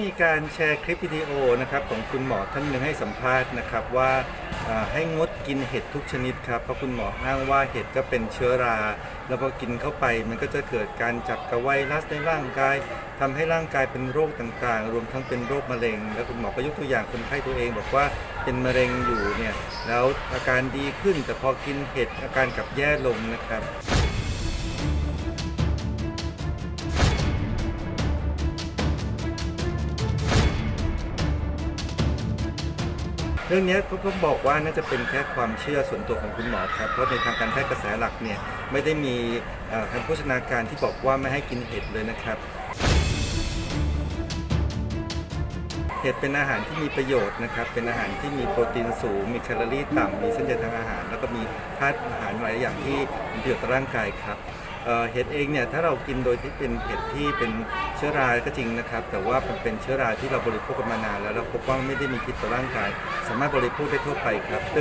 มีการแชร์คลิปวิดีโอนะครับของคุณหมอท่านหนึ่งให้สัมภาษณ์นะครับว่าให้งดกินเห็ดทุกชนิดครับเพราะคุณหมออ้างว่าเห็ดก็เป็นเชื้อรา แล้วพอกินเข้าไปมันก็จะเกิดการจับกับไวรัสในร่างกายทำให้ร่างกายเป็นโรคต่างๆ รวมทั้งเป็นโรคมะเร็ง แล้วคุณหมอก็ยกตัวอย่างคนไข้ตัวเอง บอกว่าเป็นมะเร็งอยู่เนี่ยแล้วอาการดีขึ้นแต่พอกินเห็ดอาการกลับแย่ลงนะครับ เรื่องนี้ก็ต้องบอกว่าน่าจะเป็นแค่ความเชื่อส่วนตัวของคุณหมอครับ เพราะในทางการแพทย์กระแสหลักเนี่ยไม่ได้มีเอ่อคำโฆษณาการที่บอกว่าไม่ให้กินเห็ดเลยนะครับเห็ดเป็นอาหารที่มีประโยชน์นะครับ เป็นอาหารที่มีโปรตีนสูง มีแคลอรี่ต่ำ มีเส้นใยทางอาหาร แล้วก็มีธาตุอาหารหลายอย่างที่มีประโยชน์ต่อร่างกายครับ เห็ดเองเนี่ยถ้าเรากินโดยที่เป็นเห็ดที่เป็นเชื้อราก็จริงนะครับ แต่ว่ามันเป็นเชื้อราที่เราบริโภคกันมานานแล้วเราพบว่าไม่ได้มีพิษต่อร่างกาย สามารถบริโภคได้ทั่วไปครับเ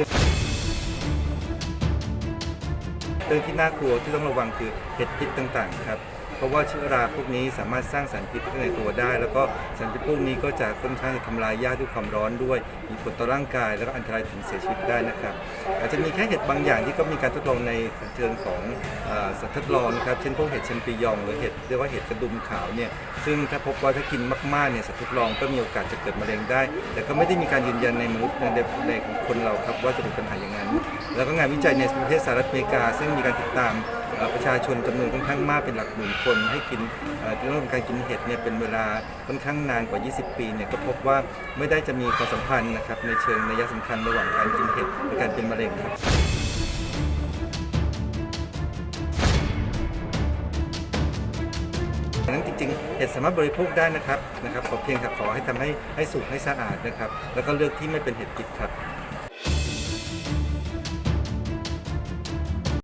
รื่องที่น่ากลัวที่ต้องระวังคือเห็ดพิษต่างๆครับ เพราะว่าเชื้อราพวกนี้สามารถสร้างสารพิษข้างในตัวได้ แล้วก็สารพิษพวกนี้ก็จะค่อนข้างจะทำลายยากด้วยความร้อนด้วย มีผลต่อร่างกาย แล้วก็อันตรายถึงเสียชีวิตได้นะครับ อาจจะมีแค่เห็ดบางอย่างที่ก็มีการทดลองในเชิงของเอ่อสัตว์ทดลองนะครับเช่นพวกเห็ดแชมปิญองหรือเห็ดเรียกว่าเห็ดกระดุมขาวเนี่ยซึ่งถ้าพบว่าถ้ากินมากๆเนี่ยสัตว์ทดลองก็มีโอกาสจะเกิดมะเร็งได้ แต่ก็ไม่ได้มีการยืนยันในมนุษย์ในในคนเราครับว่าจะเป็นปัญหาอย่างนั้น แล้วก็งานวิจัยในประเทศสหรัฐอเมริกา ซึ่งมีการติดตาม ประชาชนจำนวนค่อนข้างมากเป็นหลักหมื่นคน ให้กินเรื่องของการกินเห็ดเนี่ยเป็นเวลาค่อนข้างนานกว่า 20 ปีเนี่ยก็พบว่าไม่ได้จะมีความสัมพันธ์นะครับในเชิงนัยสำคัญระหว่างการกินเห็ดและการเป็นมะเร็งครับดังนั้นจริงๆ เห็ดสามารถบริโภคได้นะครับนะครับขอเพียงแต่ขอให้ทำให้ให้สุกให้สะอาดนะครับ แล้วก็เลือกที่ไม่เป็นเห็ดพิษครับ